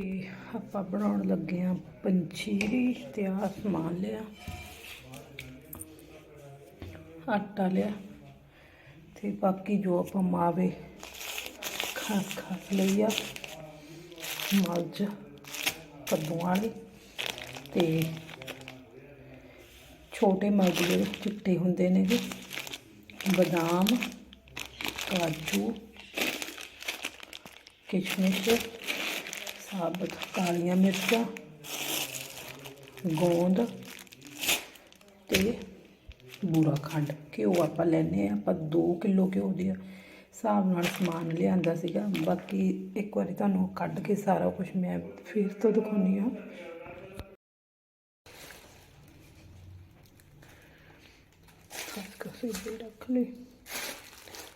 ਤੇ ਆਪਾਂ ਬਣਾਉਣ ਲੱਗੇ ਆ ਪੰਛੀ ਤੇ ਆ ਸਮਾਨ ਲਿਆ। ਆਟਾ ਲਿਆ ਤੇ ਬਾਕੀ ਜੋ ਆਪਾਂ ਮਾਵੇ ਖਾ ਖਾ ਲਈ ਆ, ਮੱਝ ਕੱਦੂਆਂ ਵਾਲੀ ਤੇ ਛੋਟੇ ਮਰਦ ਜਿਹੜੇ ਚਿੱਟੇ ਹੁੰਦੇ ਨੇ ਜੀ, ਬਦਾਮ, ਕਾਜੂ, ਕਿਸ਼ਮਿਸ਼ ਸਾਬਤ ਕਾਲੀਆਂ ਮਿਰਚਾਂ, ਗੋਂਦ ਤੇ ਬੂਰਾ ਖੰਡ। ਘਿਓ ਆਪਾਂ ਲੈਨੇ ਆ ਆਪਾਂ 2 ਕਿਲੋ ਘਿਓ ਦੇ ਹਿਸਾਬ ਨਾਲ ਸਮਾਨ ਲਿਆਂਦਾ ਸੀਗਾ। ਬਾਕੀ ਇੱਕ ਵਾਰੀ ਤੁਹਾਨੂੰ ਕੱਢ ਕੇ ਸਾਰਾ ਕੁਝ ਮੈਂ ਫਿਰ ਤੋਂ ਦਿਖਾਉਣੀ ਆ ਕਸੇ ਦੇ ਰੱਖ ਲਈ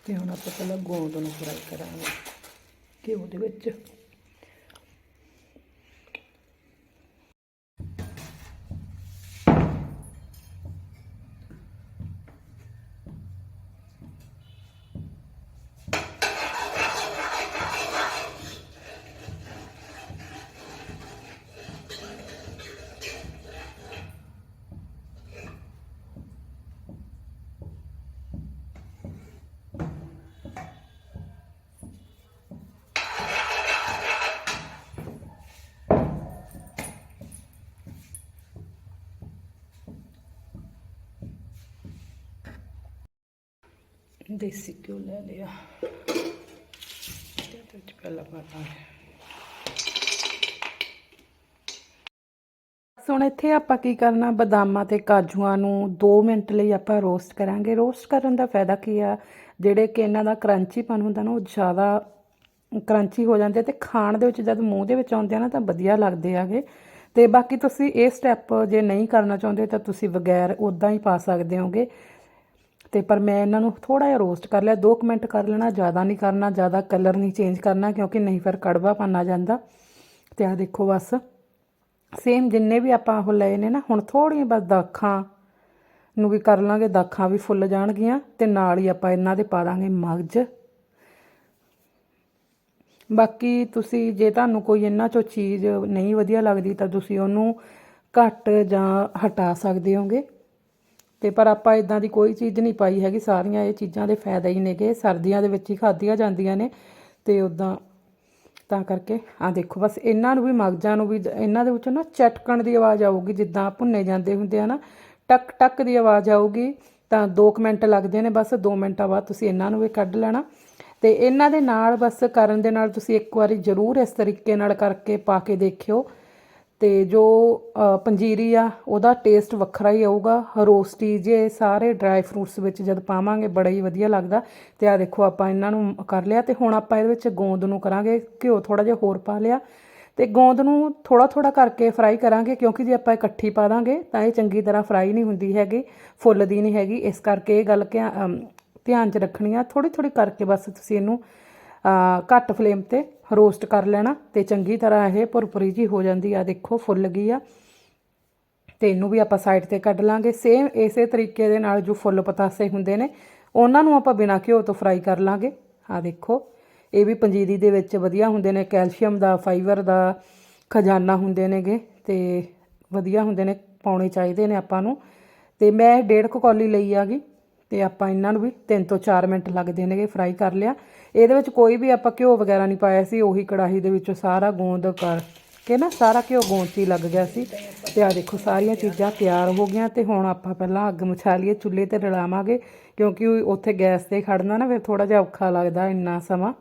ਤੇ ਹੁਣ ਆਪਾਂ ਪਹਿਲਾਂ ਗੋਂਦ ਨੂੰ ਫਰਾਈ ਕਰਾਂਗੇ। ਘਿਓ ਦੇ ਵਿੱਚ। ਦੇਸੀ ਘਿਓ ਲੈ ਲਿਆ। ਤੇ ਇਹਦੇ ਹੁਣ ਇੱਥੇ ਆਪਾਂ ਕੀ ਕਰਨਾ, ਬਦਾਮਾਂ ਤੇ ਕਾਜੂਆਂ ਨੂੰ 2 ਮਿੰਟ ਲਈ ਆਪਾਂ ਰੋਸਟ ਕਰਾਂਗੇ। ਰੋਸਟ ਕਰਨ ਦਾ ਫਾਇਦਾ ਕੀ ਆ? ਜਿਹੜੇ ਕਿ ਇਹਨਾਂ ਦਾ ਕਰੰਚੀਪਨ ਹੁੰਦਾ ਨਾ, ਉਹ ਜ਼ਿਆਦਾ ਕਰੰਚੀ ਹੋ ਜਾਂਦੇ ਤੇ ਖਾਣ ਦੇ ਵਿੱਚ ਜਦ ਮੂੰਹ ਦੇ ਵਿੱਚ ਆਉਂਦੇ ਆ ਨਾ ਤਾਂ ਵਧੀਆ ਲੱਗਦੇ ਆਗੇ। ਤੇ ਬਾਕੀ ਤੁਸੀਂ ਇਹ ਸਟੈਪ ਜੇ ਨਹੀਂ ਕਰਨਾ ਚਾਹੁੰਦੇ ਤਾਂ ਤੁਸੀਂ ਬਗੈਰ ਉਦਾਂ ਹੀ ਪਾ ਸਕਦੇ ਹੋਗੇ। ਤੇ ਪਰ ਮੈਂ ਇਹਨਾਂ ਨੂੰ ਥੋੜਾ ਜਿਹਾ ਰੋਸਟ ਕਰ ਲਿਆ। 2 ਮਿੰਟ ਕਰ ਲੈਣਾ, ਜ਼ਿਆਦਾ ਨਹੀਂ ਕਰਨਾ, ਜ਼ਿਆਦਾ ਕਲਰ ਨਹੀਂ ਚੇਂਜ ਕਰਨਾ, ਕਿਉਂਕਿ ਨਹੀਂ ਫਿਰ ਕੜਵਾ ਪਾਣਾ ਜਾਂਦਾ। ਤੇ ਆ ਦੇਖੋ ਬਸ। ਸੇਮ ਜਿੰਨੇ ਵੀ ਆਪਾਂ ਉਹ ਲਏ ਨੇ ਨਾ, ਹੁਣ ਥੋੜੀਆਂ ਬਸ ਦਾਖਾਂ ਨੂੰ ਵੀ ਕਰ ਲਾਂਗੇ, ਦਾਖਾਂ ਵੀ ਫੁੱਲ ਜਾਣਗੀਆਂ ਤੇ ਨਾਲ ਹੀ ਆਪਾਂ ਇਹਨਾਂ ਦੇ ਪਾ ਦਾਂਗੇ ਮਗਜ। ਬਾਕੀ ਤੁਸੀਂ ਜੇ ਤੁਹਾਨੂੰ ਕੋਈ ਇਹਨਾਂ ਚੋਂ ਚੀਜ਼ ਨਹੀਂ ਵਧੀਆ ਲੱਗਦੀ ਤਾਂ ਤੁਸੀਂ ਉਹਨੂੰ ਘੱਟ ਜਾਂ ਹਟਾ ਸਕਦੇ ਹੋਗੇ। ਤੇ ਪਰ ਆਪਾਂ ਇਦਾਂ ਦੀ ਕੋਈ ਚੀਜ਼ ਨਹੀਂ ਪਾਈ ਹੈਗੀ। ਸਾਰੀਆਂ ਇਹ ਚੀਜ਼ਾਂ ਦੇ ਫਾਇਦਾ ਹੀ ਨੇਗੇ। ਸਰਦੀਆਂ ਦੇ ਵਿੱਚ ਹੀ ਖਾਧੀਆਂ ਜਾਂਦੀਆਂ ਨੇ ਤੇ ਉਦਾਂ ਤਾਂ ਕਰਕੇ ਆ ਦੇਖੋ, ਬਸ ਇਹਨਾਂ ਨੂੰ ਵੀ ਮਗਜਾਂ ਨੂੰ ਵੀ ਇਹਨਾਂ ਦੇ ਵਿੱਚੋਂ ਨਾ ਚਟਕਣ ਦੀ ਆਵਾਜ਼ ਆਊਗੀ। ਜਿੱਦਾਂ ਭੁੰਨੇ ਜਾਂਦੇ ਹੁੰਦੇ ਆ ਨਾ ਟਕ ਟਕ ਦੀ ਆਵਾਜ਼ ਆਊਗੀ ਤਾਂ 2 ਮਿੰਟ ਲੱਗਦੇ ਨੇ। ਬਸ 2 ਮਿੰਟਾਂ ਬਾਅਦ ਤੁਸੀਂ ਇਹਨਾਂ ਨੂੰ ਵੀ ਕੱਢ ਲੈਣਾ। ਤੇ ਇਹਨਾਂ ਦੇ ਨਾਲ ਬਸ ਕਰਨ ਦੇ ਨਾਲ ਤੁਸੀਂ ਇੱਕ ਵਾਰੀ ਜ਼ਰੂਰ ਇਸ ਤਰੀਕੇ ਨਾਲ ਕਰਕੇ ਪਾ ਕੇ ਦੇਖਿਓ। ਅਤੇ ਜੋ ਅ, ਪੰਜੀਰੀ ਆ ਉਹਦਾ ਟੇਸਟ ਵੱਖਰਾ ਹੀ ਆਊਗਾ। ਰੋਸਟੀ ਜੇ ਸਾਰੇ ਡਰਾਈ ਫਰੂਟਸ ਵਿੱਚ ਜਦ ਪਾਵਾਂਗੇ ਬੜਾ ਹੀ ਵਧੀਆ ਲੱਗਦਾ। ਤੇ ਆ ਦੇਖੋ ਆਪਾਂ ਇਹਨਾਂ ਨੂੰ ਕਰ ਲਿਆ ਅਤੇ ਹੁਣ ਆਪਾਂ ਇਹਦੇ ਵਿੱਚ ਗੋਂਦ ਨੂੰ ਕਰਾਂਗੇ। ਘਿਓ ਥੋੜ੍ਹਾ ਜਿਹਾ ਹੋਰ ਪਾ ਲਿਆ। ਅਤੇ ਗੋਂਦ ਨੂੰ ਥੋੜ੍ਹਾ ਥੋੜ੍ਹਾ ਕਰਕੇ ਫਰਾਈ ਕਰਾਂਗੇ ਕਿਉਂਕਿ ਜੇ ਆਪਾਂ ਇਕੱਠੀ ਪਾ ਦਾਂਗੇ ਤਾਂ ਇਹ ਚੰਗੀ ਤਰ੍ਹਾਂ ਫਰਾਈ ਨਹੀਂ ਹੁੰਦੀ ਹੈਗੀ ਫੁੱਲਦੀ ਨਹੀਂ ਹੈਗੀ। ਇਸ ਕਰਕੇ ਇਹ ਗੱਲ ਧਿਆ- ਧਿਆਨ 'ਚ ਰੱਖਣੀ ਆ। ਥੋੜ੍ਹੀ ਥੋੜ੍ਹੀ ਕਰਕੇ ਬਸ ਤੁਸੀਂ ਇਹਨੂੰ ਘੱਟ ਫਲੇਮ ਤੇ ਰੋਸਟ ਕਰ ਲੈਣਾ ਤੇ ਚੰਗੀ ਤਰ੍ਹਾਂ ਇਹ ਭੁਰਭੁਰੀ ਜੀ ਹੋ ਜਾਂਦੀ ਆ। ਦੇਖੋ, ਫੁੱਲ ਗਈ ਆ। ਤੇ ਇਹਨੂੰ ਵੀ ਆਪਾਂ ਸਾਈਡ ਤੇ ਕੱਢ ਲਾਂਗੇ। ਸੇਮ ਇਸੇ ਤਰੀਕੇ ਦੇ ਨਾਲ ਜੋ ਫੁੱਲ ਪਤਾਸੇ ਹੁੰਦੇ ਨੇ, ਉਹਨਾਂ ਨੂੰ ਆਪਾਂ ਬਿਨਾਂ ਘਿਓ ਤੋਂ ਫਰਾਈ ਕਰ ਲਾਂਗੇ। ਆ ਦੇਖੋ, ਇਹ ਵੀ ਪੰਜੀਰੀ ਦੇ ਵਿੱਚ ਵਧੀਆ ਹੁੰਦੇ ਨੇ। ਕੈਲਸ਼ੀਅਮ ਦਾ ਫਾਈਬਰ ਦਾ ਖਜ਼ਾਨਾ ਹੁੰਦੇ ਨੇਗੇ ਤੇ ਵਧੀਆ ਹੁੰਦੇ ਨੇ, ਪਾਉਣੇ ਚਾਹੀਦੇ ਨੇ ਆਪਾਂ ਨੂੰ। ਤੇ ਮੈਂ ਡੇਢ ਕੁ ਕੌਲੀ ਲਈ ਆਗੀ ਤੇ ਆਪਾਂ ਇਹਨਾਂ ਨੂੰ ਵੀ 3 ਤੋਂ 4 ਮਿੰਟ ਲੱਗਦੇ ਨੇਗੇ ਫਰਾਈ ਕਰ ਲਿਆ। ਇਹਦੇ ਵਿੱਚ ਕੋਈ ਵੀ ਆਪਾਂ ਘਿਓ ਵਗੈਰਾ ਨਹੀਂ ਪਾਇਆ ਸੀ, ਉਹੀ ਕੜਾਹੀ ਦੇ ਵਿੱਚੋਂ ਸਾਰਾ ਗੋਂਦ ਕਰਕੇ ਨਾ ਸਾਰਾ ਘਿਓ ਗੋਂਦ 'ਚ ਹੀ ਲੱਗ ਗਿਆ ਸੀ। ਤੇ ਆ ਦੇਖੋ, ਸਾਰੀਆਂ ਚੀਜ਼ਾਂ ਤਿਆਰ ਹੋ ਗਈਆਂ ਤੇ ਹੁਣ ਆਪਾਂ ਪਹਿਲਾਂ ਅੱਗ ਮਛਾ ਲਈਏ, ਚੁੱਲ੍ਹੇ ਤੇ ਰਲਾਵਾਂਗੇ, ਕਿਉਂਕਿ ਉੱਥੇ ਗੈਸ ਤੇ ਖੜਨਾ ਨਾ ਫਿਰ ਥੋੜਾ ਜਿਹਾ ਔਖਾ ਲੱਗਦਾ ਇੰਨਾ ਸਮਾਂ।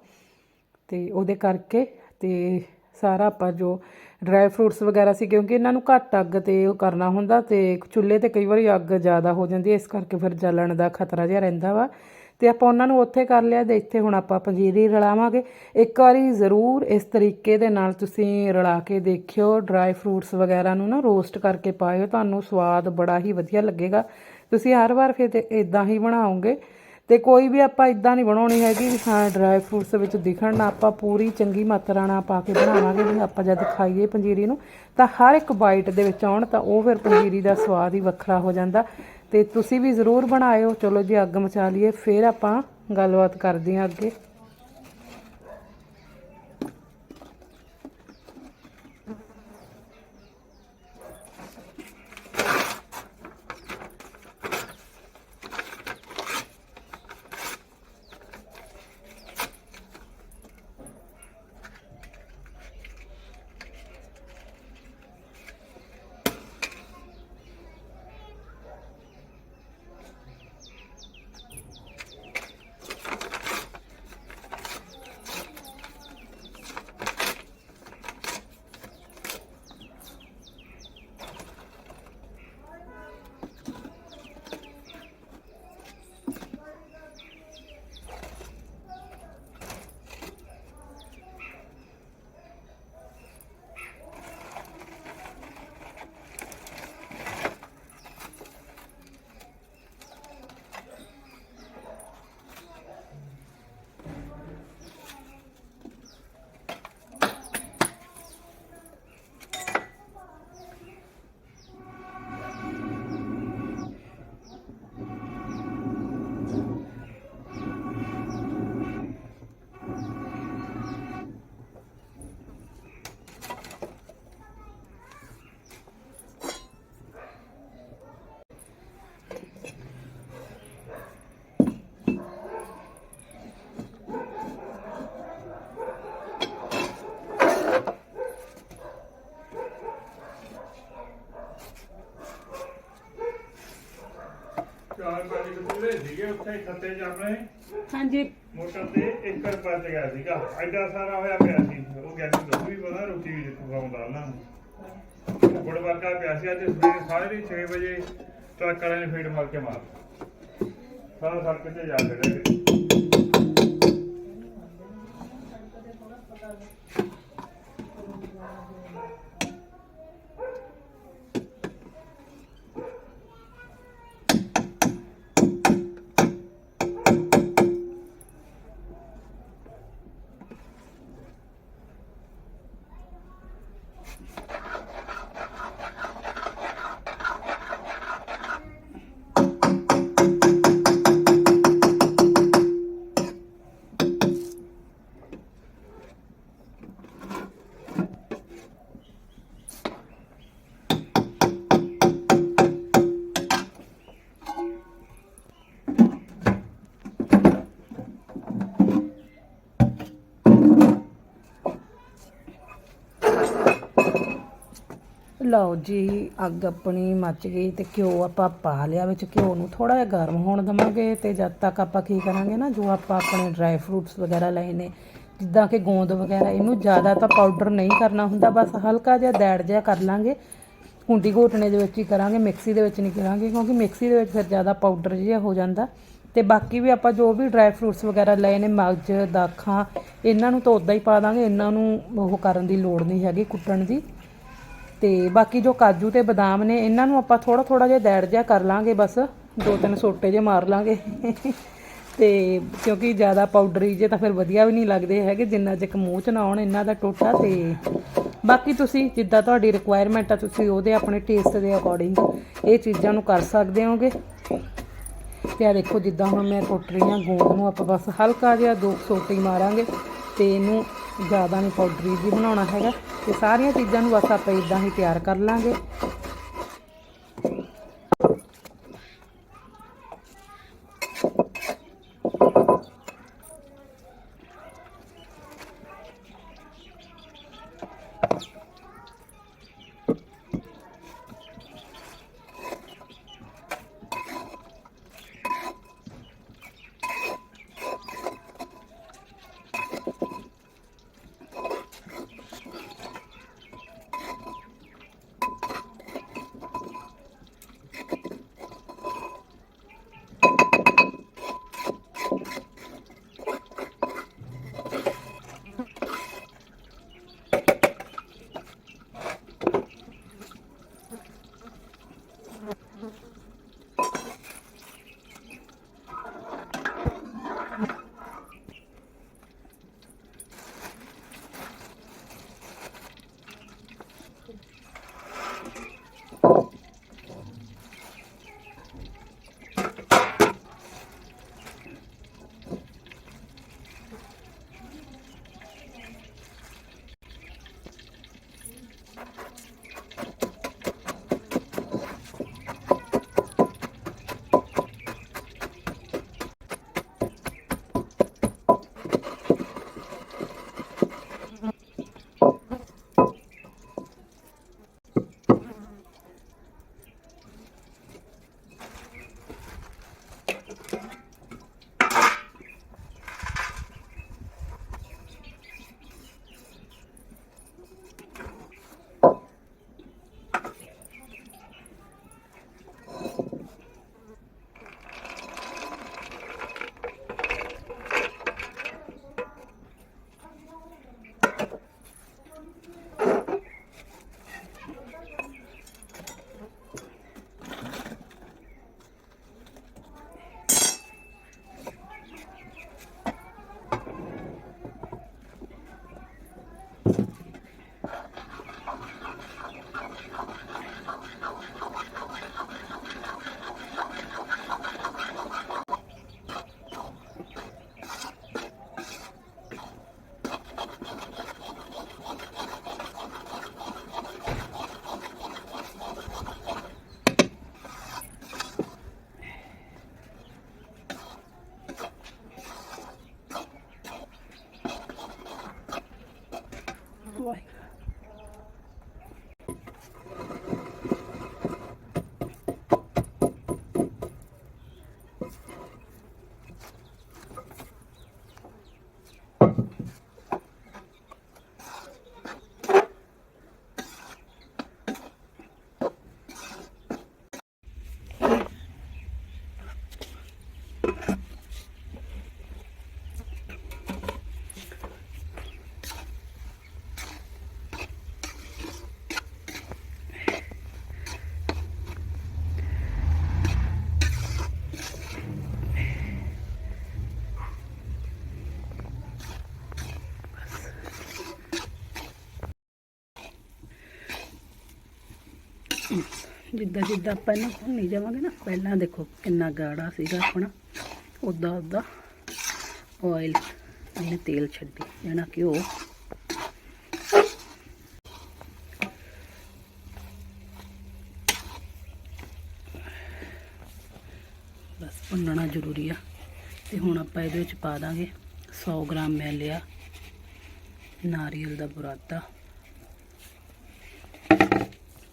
ਤੇ ਉਹਦੇ ਕਰਕੇ ਤੇ ਸਾਰਾ ਆਪਾਂ ਜੋ ਡਰਾਈ ਫਰੂਟਸ ਵਗੈਰਾ ਸੀ, ਕਿਉਂਕਿ ਇਹਨਾਂ ਨੂੰ ਘੱਟ ਅੱਗ ਤੇ ਉਹ ਕਰਨਾ ਹੁੰਦਾ ਤੇ ਚੁੱਲ੍ਹੇ ਤੇ ਕਈ ਵਾਰੀ ਅੱਗ ਜ਼ਿਆਦਾ ਹੋ ਜਾਂਦੀ ਹੈ, ਇਸ ਕਰਕੇ ਫਿਰ ਜਲਣ ਦਾ ਖਤਰਾ ਜਿਹਾ ਰਹਿੰਦਾ ਵਾ। ਤੇ ਆਪਾਂ ਉਹਨਾਂ ਨੂੰ ਉੱਥੇ ਕਰ ਲਿਆ ਤੇ ਇੱਥੇ ਹੁਣ ਆਪਾਂ ਪੰਜੀਰੀ ਰਲਾਵਾਂਗੇ। ਇੱਕ ਵਾਰੀ ਜ਼ਰੂਰ ਇਸ ਤਰੀਕੇ ਦੇ ਨਾਲ ਤੁਸੀਂ ਰਲਾ ਕੇ ਦੇਖਿਓ ਡਰਾਈ ਫਰੂਟਸ ਵਗੈਰਾ ਨੂੰ ਨਾ ਰੋਸਟ ਕਰਕੇ ਪਾਇਓ, ਤੁਹਾਨੂੰ ਸਵਾਦ ਬੜਾ ਹੀ ਵਧੀਆ ਲੱਗੇਗਾ। ਤੁਸੀਂ ਹਰ ਵਾਰ ਫਿਰ ਤੇ ਇਦਾਂ ਹੀ ਬਣਾਓਗੇ। ਤੇ ਕੋਈ ਵੀ ਆਪਾਂ ਇਦਾਂ ਨਹੀਂ ਬਣਾਉਣੀ ਹੈਗੀ ਵੀ ਹਾਂ ਡਰਾਈ ਫਰੂਟਸ ਵਿੱਚ ਦਿਖਣ ਨਾ, ਆਪਾਂ ਪੂਰੀ ਚੰਗੀ ਮਾਤਰਾ ਨਾਲ ਪਾ ਕੇ ਬਣਾਵਾਂਗੇ ਵੀ ਆਪਾਂ ਜਦ ਖਾਈਏ ਪੰਜੀਰੀ ਨੂੰ, ਤਾਂ ਹਰ ਇੱਕ ਬਾਈਟ ਦੇ ਵਿੱਚ ਆਉਣ ਤਾਂ ਉਹ ਫਿਰ ਪੰਜੀਰੀ ਦਾ ਸਵਾਦ ਹੀ ਵੱਖਰਾ ਹੋ ਜਾਂਦਾ। ਤੇ ਤੁਸੀਂ ਵੀ ਜ਼ਰੂਰ ਬਣਾਇਓ। ਚਲੋ ਜੀ, ਅੱਗ ਮਚਾ ਲਈਏ, ਫਿਰ ਆਪਾਂ ਗੱਲਬਾਤ ਕਰਦੇ ਹਾਂ ਅੱਗੇ। ਉੱਥੇ ਖੱਤੇ 'ਚ ਆਪਣੇ। ਹਾਂਜੀ। ਮੋਟਰ ਤੇ 1 ਰੁਪਏ ਤੇ ਗਿਆ ਸੀਗਾ। ਐਡਾ ਸਾਰਾ ਹੋਇਆ ਪਿਆ ਸੀ। ਉਹ ਗਿਆ ਸੀ ਦੁੱਧ ਵੀ ਪਤਾ ਰੋਟੀ ਵੀ ਖਵਾਉਂਦਾ ਉਹਨਾਂ ਨੂੰ ਬੜ ਵਰਗਾ ਪਿਆ ਸੀ ਅੱਜ ਸਵੇਰੇ ਸਾਰੇ 6 ਵਜੇ ਟਰੱਕ ਵਾਲਿਆਂ ਨੇ ਫੀਡ ਮਾਰ ਕੇ ਮਾਰ ਸਾਰਾ ਸੜਕ ਤੇ ਜਾ ਕੇ ਰਹਿ ਗਏ। ਲਓ ਜੀ, ਅੱਗ ਆਪਣੀ ਮੱਚ ਗਈ ਤੇ ਘਿਓ ਆਪਾਂ ਪਾ ਲਿਆ ਵਿੱਚ, ਘਿਓ ਨੂੰ ਥੋੜਾ ਜਿਹਾ ਗਰਮ ਹੋਣ ਦਵਾਂਗੇ ਤੇ ਜਦ ਤੱਕ ਆਪਾਂ ਕੀ ਕਰਾਂਗੇ ਨਾ, ਜੋ ਆਪਾਂ ਆਪਣੇ ਡਰਾਈ ਫਰੂਟਸ ਵਗੈਰਾ ਲਏ ਨੇ, ਜਿੱਦਾਂ ਕਿ ਗੋਂਦ ਵਗੈਰਾ, ਇਹਨੂੰ ਜ਼ਿਆਦਾ ਤਾਂ ਪਾਊਡਰ ਨਹੀਂ ਕਰਨਾ ਹੁੰਦਾ, ਬਸ ਹਲਕਾ ਜਿਹਾ ਦੈੜ ਜਿਹਾ ਕਰ ਲਾਂਗੇ। ਕੁੰਡੀ ਘੋਟਣੇ ਦੇ ਵਿੱਚ ਹੀ ਕਰਾਂਗੇ ਮਿਕਸੀ ਦੇ ਵਿੱਚ ਨਹੀਂ ਕਰਾਂਗੇ, ਕਿਉਂਕਿ ਮਿਕਸੀ ਦੇ ਵਿੱਚ ਫਿਰ ਜ਼ਿਆਦਾ ਪਾਊਡਰ ਜਿਹਾ ਹੋ ਜਾਂਦਾ। ਤੇ ਬਾਕੀ ਵੀ ਆਪਾਂ ਜੋ ਵੀ ਡਰਾਈ ਫਰੂਟਸ ਵਗੈਰਾ ਲਏ ਨੇ ਮਗਜ ਦਾਖਾਂ, ਇਹਨਾਂ ਨੂੰ ਤਾਂ ਉਦਾਂ ਹੀ ਪਾ ਦਾਂਗੇ, ਇਹਨਾਂ ਨੂੰ ਉਹ ਕਰਨ ਦੀ ਲੋੜ ਨਹੀਂ ਹੈਗੀ ਕੁੱਟਣ ਦੀ। ਤੇ ਬਾਕੀ ਜੋ ਕਾਜੂ ਤੇ ਬਦਾਮ ਨੇ, ਇਹਨਾਂ ਨੂੰ ਆਪਾਂ ਥੋੜਾ ਥੋੜਾ ਜਿਹਾ ਦੈੜ ਜਿਹਾ ਕਰ ਲਾਂਗੇ ਬਸ। ਦੋ ਤਿੰਨ ਸੋਟੇ ਜੇ ਮਾਰ ਲਾਂਗੇ। ਤੇ ਕਿਉਂਕਿ ਜ਼ਿਆਦਾ ਪਾਊਡਰੀ ਜੇ ਤਾਂ ਫਿਰ ਵਧੀਆ ਵੀ ਨਹੀਂ ਲੱਗਦੇ ਹੈਗੇ, ਜਿੰਨਾ ਚਿਕ ਮੂੰਹ ਚ ਨਾ ਆਉਣ, ਇਹਨਾਂ ਦਾ ਟੋਟਾ ਤੇ ਬਾਕੀ ਤੁਸੀਂ ਜਿੱਦਾਂ ਤੁਹਾਡੀ ਰਿਕੁਆਇਰਮੈਂਟ ਆ, ਤੁਸੀਂ ਉਹਦੇ ਆਪਣੇ ਟੇਸਟ ਦੇ ਅਕੋਰਡਿੰਗ ਇਹ ਚੀਜ਼ਾਂ ਨੂੰ ਕਰ ਸਕਦੇ ਹੋਗੇ। ਤੇ ਆ ਦੇਖੋ ਜਿੱਦਾਂ ਹੁਣ ਮੈਂ ਕੁੱਟ ਰਹੀ ਹਾਂ ਗੂੰਦ ਨੂੰ, ਆਪਾਂ ਬਸ ਹਲਕਾ ਜਿਹਾ ਦੋ ਸੋਟੀ ਮਾਰਾਂਗੇ ਤੇ ਇਹਨੂੰ ਜ਼ਿਆਦਾ ਨਹੀਂ ਪਾਊਡਰੀ ਜੀ ਬਣਾਉਣਾ ਹੈਗਾ। ਤੇ ਸਾਰੀਆਂ ਚੀਜ਼ਾਂ ਨੂੰ ਬਸ ਆਪਾਂ ਇਦਾਂ ਹੀ ਤਿਆਰ ਕਰ ਲਾਂਗੇ। ਜਿੱਦਾਂ ਜਿੱਦਾਂ ਆਪਾਂ ਇਹਨੂੰ ਹੁਣ ਨਹੀਂ ਜਾਵਾਂਗੇ ਨਾ ਪਹਿਲਾਂ ਦੇਖੋ ਕਿੰਨਾ ਗਾੜਾ ਸੀਗਾ ਆਪਣਾ। ਉਦਾਂ ਉਦਾਂ ਆਇਲ ਇਹਨੇ ਤੇਲ ਛੱਡੀ, ਜਾਣਾ ਘਿਓ ਬਸ ਭੁੰਨਣਾ ਜ਼ਰੂਰੀ ਆ। ਤੇ ਹੁਣ ਆਪਾਂ ਇਹਦੇ ਵਿੱਚ ਪਾ ਦਾਂਗੇ 100 ਗ੍ਰਾਮ ਮੈਂ ਲਿਆ ਨਾਰੀਅਲ ਦਾ ਬੁਰਾਦਾ।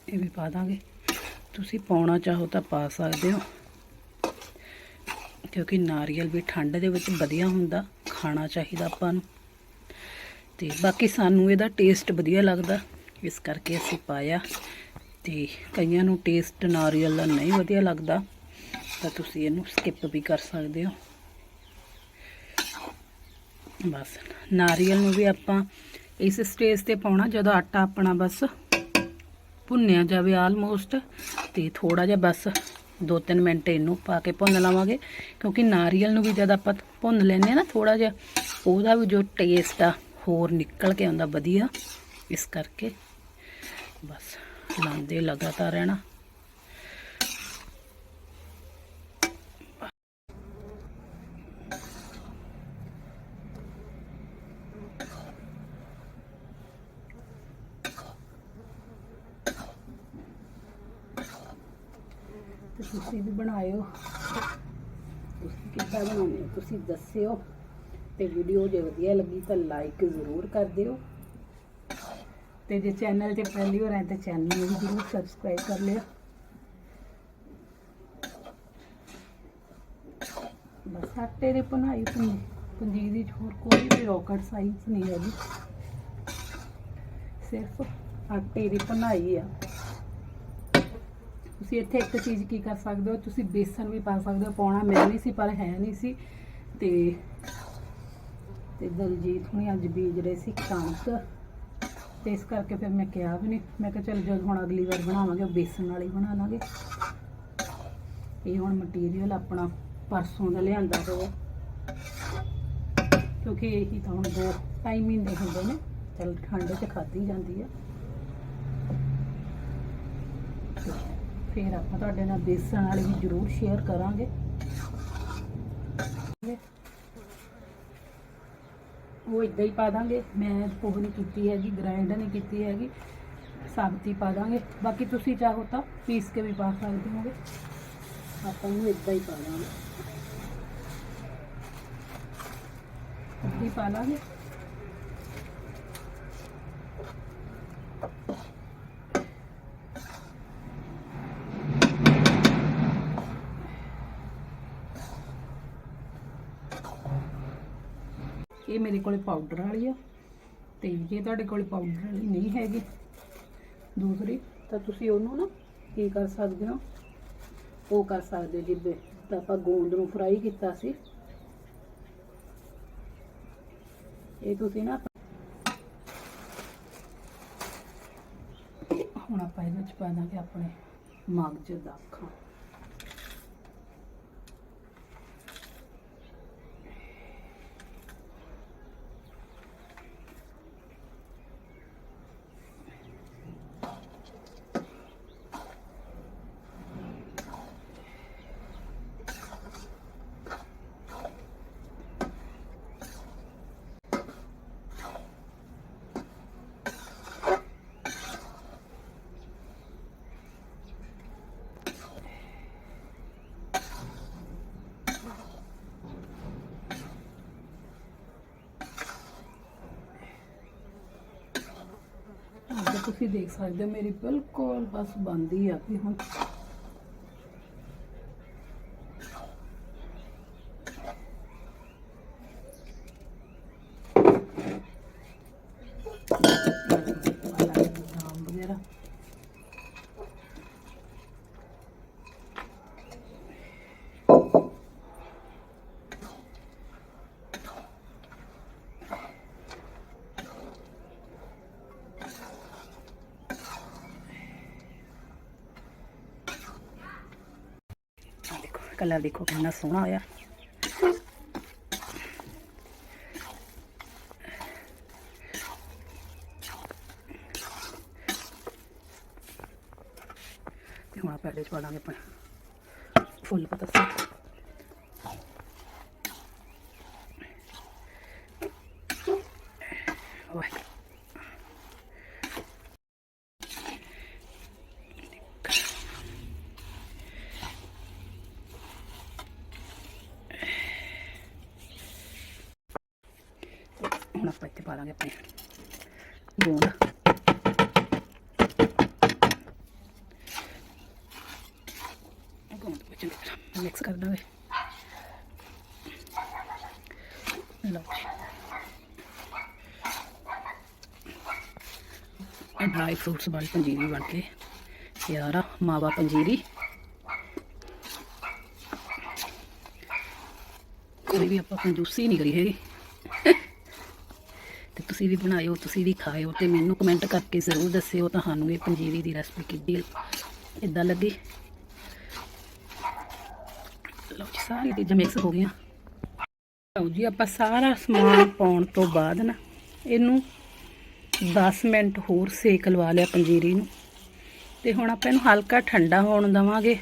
ਇਹ ਵੀ ਪਾ ਦਾਂਗੇ। ਤੁਸੀਂ ਪਾਉਣਾ ਚਾਹੋ ਤਾਂ ਪਾ ਸਕਦੇ ਹੋ। ਕਿਉਂਕਿ ਨਾਰੀਅਲ ਵੀ ਠੰਡ ਦੇ ਵਿੱਚ ਵਧੀਆ ਹੁੰਦਾ, ਖਾਣਾ ਚਾਹੀਦਾ ਆਪਾਂ ਨੂੰ। ਤੇ ਬਾਕੀ ਸਾਨੂੰ ਇਹਦਾ ਟੇਸਟ ਵਧੀਆ ਲੱਗਦਾ, ਇਸ ਕਰਕੇ ਅਸੀਂ ਪਾਇਆ। ਤੇ ਕਈਆਂ ਨੂੰ ਟੇਸਟ ਨਾਰੀਅਲ ਦਾ ਨਹੀਂ ਵਧੀਆ ਲੱਗਦਾ, ਤਾਂ ਤੁਸੀਂ ਇਹਨੂੰ ਸਕਿਪ ਵੀ ਕਰ ਸਕਦੇ ਹੋ। ਬਸ, ਨਾਰੀਅਲ ਨੂੰ ਵੀ ਆਪਾਂ ਇਸ ਸਟੇਜ ਤੇ ਪਾਉਣਾ, ਜਦੋਂ ਆਟਾ ਆਪਣਾ ਬਸ ਭੁੰਨਿਆ ਜਾਵੇ ਆਲਮੋਸਟ ਤੇ ਥੋੜਾ ਜਿਹਾ ਬਸ 2-3 ਮਿੰਟ ਇਹਨੂੰ ਪਾ ਕੇ ਭੁੰਨ ਲਵਾਂਗੇ, ਕਿਉਂਕਿ ਨਾਰੀਅਲ ਨੂੰ ਵੀ ਜਦ ਆਪਾਂ ਭੁੰਨ ਲੈਂਦੇ ਆ ਨਾ ਥੋੜਾ ਜਿਹਾ, ਉਹਦਾ ਵੀ ਜੋ ਟੇਸਟ ਆ, ਹੋਰ ਨਿਕਲ ਕੇ ਆਉਂਦਾ ਵਧੀਆ। ਇਸ ਕਰਕੇ ਬਸ ਲਾਉਂਦੇ ਲਗਾਤਾਰ ਰਹਿਣਾ। ਤੁਸੀਂ ਵੀ ਬਣਾਇਓ। ਤੁਸੀਂ ਕਿੱਦਾਂ ਬਣਾਉਂਦੇ ਤੁਸੀਂ ਦੱਸਿਓ। ਤੇ ਵੀਡੀਓ ਜੇ ਵਧੀਆ ਲੱਗੀ ਤਾਂ ਲਾਈਕ ਜ਼ਰੂਰ ਕਰ ਦਿਓ। ਤੇ ਜੇ ਚੈਨਲ ਤੇ ਪਹਿਲੀ ਵਾਰ ਆਏ ਤਾਂ ਚੈਨਲ ਨੂੰ ਵੀ ਜ਼ਰੂਰ ਸਬਸਕ੍ਰਾਈਬ ਕਰ ਲਿਓ। ਬਸ ਆਟੇ ਦੀ ਬਣਾਈ ਪੰਜੀ ਪੰਜੀਰੀ 'ਚ ਹੋਰ ਕੋਈ ਵੀ ਰੋਕਟ ਸਾਇੰਸ ਨਹੀਂ ਹੈਗੀ। ਸਿਰਫ ਆਟੇ ਦੀ ਬਣਾਈ ਆ। ਤੁਸੀਂ ਇੱਥੇ ਇੱਕ ਚੀਜ਼ ਕੀ ਕਰ ਸਕਦੇ ਹੋ? ਤੁਸੀਂ ਬੇਸਨ ਵੀ ਪਾ ਸਕਦੇ ਹੋ, ਪਾਉਣਾ ਮੈਂ ਨਹੀਂ ਸੀ, ਪਰ ਹੈ ਨਹੀਂ ਸੀ। ਤੇ ਤੇ ਦਲਜੀਤ ਹੁਣੀ ਅੱਜ ਬੀਜ ਰਹੇ ਸੀ ਕਣਕ ਤੇ ਇਸ ਕਰਕੇ ਫਿਰ ਮੈਂ ਕਿਹਾ ਵੀ ਨਹੀਂ, ਮੈਂ ਕਿਹਾ ਚਲ ਜਦ ਹੁਣ ਅਗਲੀ ਵਾਰ ਬਣਾਵਾਂਗੇ, ਉਹ ਬੇਸਨ ਵਾਲੀ ਬਣਾ ਲਾਂਗੇ। ਇਹ ਹੁਣ ਮਟੀਰੀਅਲ ਆਪਣਾ ਪਰਸੋਂ ਦਾ ਲਿਆਂਦਾ ਹੋਇਆ ਕਿਉਂਕਿ ਇਹੀ ਤਾਂ ਹੁਣ ਦੋ ਟਾਈਮ ਮਹੀਨੇ ਹੁੰਦੇ ਨੇ, ਚਲ ਠੰਡ 'ਚ ਖਾਧੀ ਜਾਂਦੀ ਆ ਤੇ ਫਿਰ ਆਪਾਂ ਤੁਹਾਡੇ ਨਾਲ ਬੇਸਣ ਵਾਲੀ ਵੀ ਜ਼ਰੂਰ ਸ਼ੇਅਰ ਕਰਾਂਗੇ। ਉਹ ਇਦਾਂ ਹੀ ਪਾ ਦਾਂਗੇ। ਮੈਂ ਉਹ ਨਹੀਂ ਕੀਤੀ ਹੈਗੀ ਗ੍ਰਾਈਂਡ ਨਹੀਂ ਕੀਤੀ ਹੈਗੀ। ਸਾਬਤੀ ਪਾ ਦਾਂਗੇ। ਬਾਕੀ ਤੁਸੀਂ ਚਾਹੋ ਤਾਂ ਪੀਸ ਕੇ ਵੀ ਪਾ ਸਕਦੇ ਹੋਗੇ। ਆਪਾਂ ਨੂੰ ਇਦਾਂ ਹੀ ਪਾ ਦਾਂਗੇ। ਅੱਧੀ ਪਾ ਲਾਂਗੇ। ਮੇਰੇ ਕੋਲੇ ਪਾਊਡਰ ਵਾਲੀ ਆ, ਤੇ ਜੇ ਤੁਹਾਡੇ ਕੋਲੇ ਪਾਊਡਰ ਵਾਲੀ ਨਹੀਂ ਹੈਗੀ ਦੂਸਰੀ, ਤਾਂ ਤੁਸੀਂ ਉਹਨੂੰ ਨਾ ਕੀ ਕਰ ਸਕਦੇ ਹੋ? ਉਹ ਕਰ ਸਕਦੇ ਹੋ, ਜਿੱਦੇ ਤਾਂ ਆਪਾਂ ਗੋਂਦ ਨੂੰ ਫਰਾਈ ਕੀਤਾ ਸੀ। ਇਹ ਤੁਸੀਂ ਨਾ ਹੁਣ ਆਪਾਂ ਇਹਦੇ ਵਿੱਚ ਪਾ ਦਾਂਗੇ ਆਪਣੇ ਮਗਜ ਦਾਖਾਂ ਅੱਜ ਤੁਸੀਂ ਦੇਖ ਸਕਦੇ ਹੋ ਮੇਰੀ ਬਿਲਕੁਲ ਬਸ ਬੰਦੀ ਆ ਵੀ ਹੁਣ ਬਦਾਮ ਵਗੈਰਾ ਆਹ ਦੇਖੋ ਕਲਰ ਦੇਖੋ ਕਿੰਨਾ ਸੋਹਣਾ ਹੋਇਆ। ਹੁਣ ਆਪਾਂ ਇਹਦੇ ਚ ਪਾ ਦਾਂਗੇ ਆਪਣਾ ਫੁੱਲ ਪਤਾ। ਸੀ ਵਾਹਿਗੁਰੂ ਹੁਣ ਆਪਾਂ ਇੱਥੇ ਪਾ ਦਾਂਗੇ ਆਪਣੇ ਗੋਂਦ ਗੋਂਦ ਵਿੱਚ ਮਿਕਸ ਕਰ ਦਾਂਗੇ। ਲਓ ਇਹ ਡਰਾਈ ਫਰੂਟਸ ਵਾਲੀ ਪੰਜੀਰੀ ਬਣ ਕੇ, ਤਿਆਰ ਆ, ਮਾਵਾ ਪੰਜੀਰੀ। ਕੋਈ ਵੀ ਆਪਾਂ ਕੰਜੂਸੀ ਨਹੀਂ ਕਰੀ ਹੈਗੀ। ਤੇ ਤੁਸੀਂ ਵੀ ਬਣਾਇਓ, ਤੁਸੀਂ ਵੀ ਖਾਇਓ ਤੇ ਮੈਨੂੰ ਕਮੈਂਟ ਕਰਕੇ ਜ਼ਰੂਰ ਦੱਸਿਓ ਤੁਹਾਨੂੰ ਇਹ ਪੰਜੀਰੀ ਦੀ ਰੈਸਪੀ ਕਿੱਡੀ ਇਦਾਂ ਲੱਗੀ। ਲਓ ਜੀ ਸਾਰੀ ਚੀਜ਼ਾਂ ਮਿਕਸ ਹੋ ਗਈਆਂ। ਲਓ ਜੀ, ਆਪਾਂ ਸਾਰਾ ਸਮਾਨ ਪਾਉਣ ਤੋਂ ਬਾਅਦ ਨਾ, ਇਹਨੂੰ 10 ਮਿੰਟ ਹੋਰ ਸੇਕ ਲਵਾ ਲਿਆ ਪੰਜੀਰੀ ਨੂੰ। ਤੇ ਹੁਣ ਆਪਾਂ ਇਹਨੂੰ ਹਲਕਾ ਠੰਡਾ ਹੋਣ ਦਵਾਂਗੇ।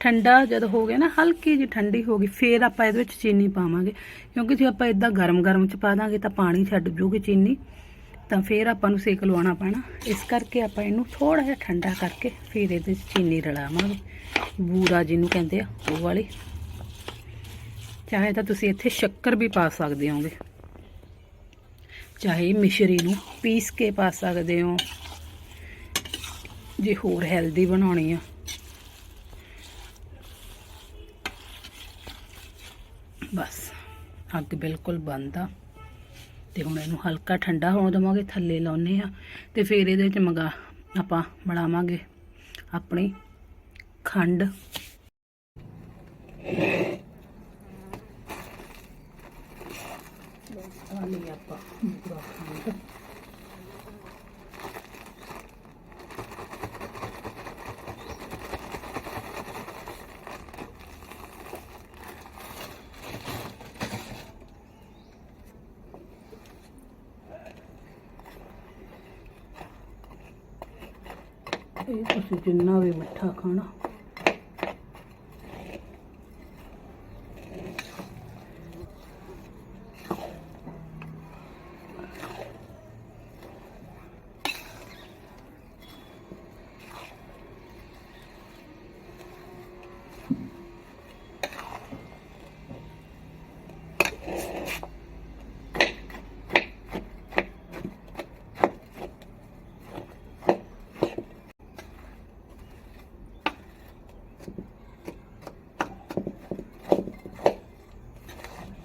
ਠੰਡਾ ਜਦ ਹੋ ਗਿਆ ਨਾ, ਹਲਕੀ ਜਿਹੀ ਠੰਡੀ ਹੋ ਗਈ, ਫੇਰ ਆਪਾਂ ਇਹਦੇ ਵਿੱਚ ਚੀਨੀ ਪਾਵਾਂਗੇ। ਕਿਉਂਕਿ ਜੇ ਆਪਾਂ ਇਦਾਂ ਗਰਮ-ਗਰਮ ਚ ਪਾ ਦਾਂਗੇ ਤਾਂ ਪਾਣੀ ਛੱਡ ਜੂਗੀ ਚੀਨੀ। ਤਾਂ ਫਿਰ ਆਪਾਂ ਨੂੰ ਸੇਕ ਲਵਾਉਣਾ ਪੈਣਾ। ਇਸ ਕਰਕੇ ਆਪਾਂ ਇਹਨੂੰ ਥੋੜਾ ਜਿਹਾ ਠੰਡਾ ਕਰਕੇ ਫਿਰ ਇਹਦੇ ਵਿੱਚ ਚੀਨੀ ਰਲਾਵਾਂਗੇ। ਬੂਰਾ ਜਿਹਨੂੰ ਕਹਿੰਦੇ ਆ, ਉਹ ਵਾਲੀ। ਚਾਹੇ ਤਾਂ ਤੁਸੀਂ ਇੱਥੇ ਸ਼ੱਕਰ ਵੀ ਪਾ ਸਕਦੇ ਹੋਗੇ। ਚਾਹੇ ਮਿਸ਼ਰੀ ਨੂੰ ਪੀਸ ਕੇ ਪਾ ਸਕਦੇ ਹੋ। ਜੇ ਹੋਰ ਹੈਲਦੀ ਬਣਾਉਣੀ ਆ। ਬਸ, ਅੱਗ ਬਿਲਕੁਲ ਬੰਦ ਆ। ਤੇ ਹੁਣ ਇਹਨੂੰ ਹਲਕਾ ਠੰਡਾ ਹੋਣ ਦੇਵਾਂਗੇ, ਥੱਲੇ ਲਾਉਨੇ ਆ ਤੇ ਫਿਰ ਇਹਦੇ ਵਿੱਚ ਮੰਗਾ ਆਪਾਂ ਬਣਾਵਾਂਗੇ ਆਪਣੀ ਖੰਡ ਆ ਲਈ ਆਪਾਂ ਪੂਰਾ ਖੰਡ ਇਹ ਤੁਸੀਂ ਜਿੰਨਾ ਵੀ ਮਿੱਠਾ ਖਾਣਾ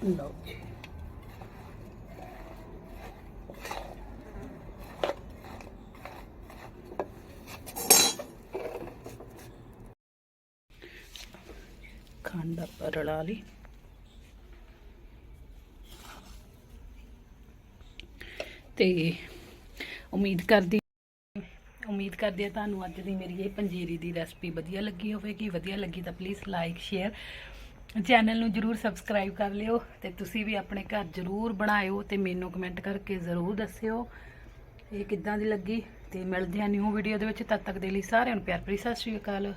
ਲਓ ਜੀ ਖੰਡ ਆਪਾਂ ਰਲਾ ਲਈ। ਤੇ ਉਮੀਦ ਕਰਦੀ ਉਮੀਦ ਕਰਦੀ ਹਾਂ ਤੁਹਾਨੂੰ ਅੱਜ ਦੀ ਮੇਰੀ ਇਹ ਪੰਜੀਰੀ ਦੀ ਰੈਸਪੀ ਵਧੀਆ ਲੱਗੀ ਹੋਵੇਗੀ। ਵਧੀਆ ਲੱਗੀ ਤਾਂ ਪਲੀਜ਼ ਲਾਈਕ ਸ਼ੇਅਰ ਚੈਨਲ ਨੂੰ ਜਰੂਰ ਸਬਸਕ੍ਰਾਈਬ ਕਰ ਲਿਓ ਤੇ ਤੁਸੀਂ ਵੀ ਆਪਣੇ ਘਰ ਜਰੂਰ ਬਣਾਇਓ ਤੇ ਮੈਨੂੰ ਕਮੈਂਟ ਕਰਕੇ ਜ਼ਰੂਰ ਦੱਸਿਓ ਇਹ ਕਿੱਦਾਂ ਦੀ ਲੱਗੀ। ਤੇ ਮਿਲਦੇ ਹਾਂ ਨਿਊ ਵੀਡੀਓ ਦੇ ਵਿੱਚ। ਤਦ ਤੱਕ ਦੇ ਲਈ ਸਾਰਿਆਂ ਨੂੰ ਪਿਆਰ ਭਰੀ ਸਤਿ ਸ਼੍ਰੀ ਅਕਾਲ।